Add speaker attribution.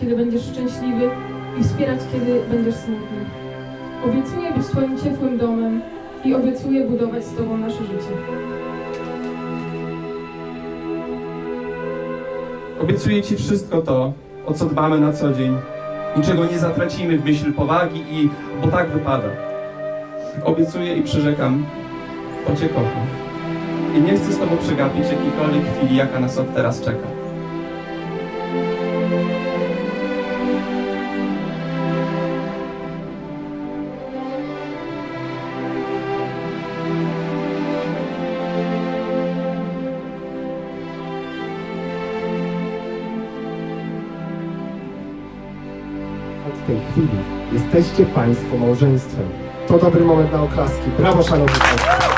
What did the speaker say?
Speaker 1: kiedy będziesz szczęśliwy i wspierać, kiedy będziesz smutny. Obiecuję być Twoim ciepłym domem i obiecuję budować z Tobą nasze życie.
Speaker 2: Obiecuję Ci wszystko to, o co dbamy na co dzień. Niczego nie zatracimy w myśl powagi i bo tak wypada. Obiecuję i przyrzekam, bo Cię kocham. I nie chcę z Tobą przegapić jakiejkolwiek chwili, jaka nas od teraz czeka.
Speaker 3: Od tej chwili jesteście Państwo małżeństwem. To dobry moment na oklaski. Brawo, szanowni Państwo.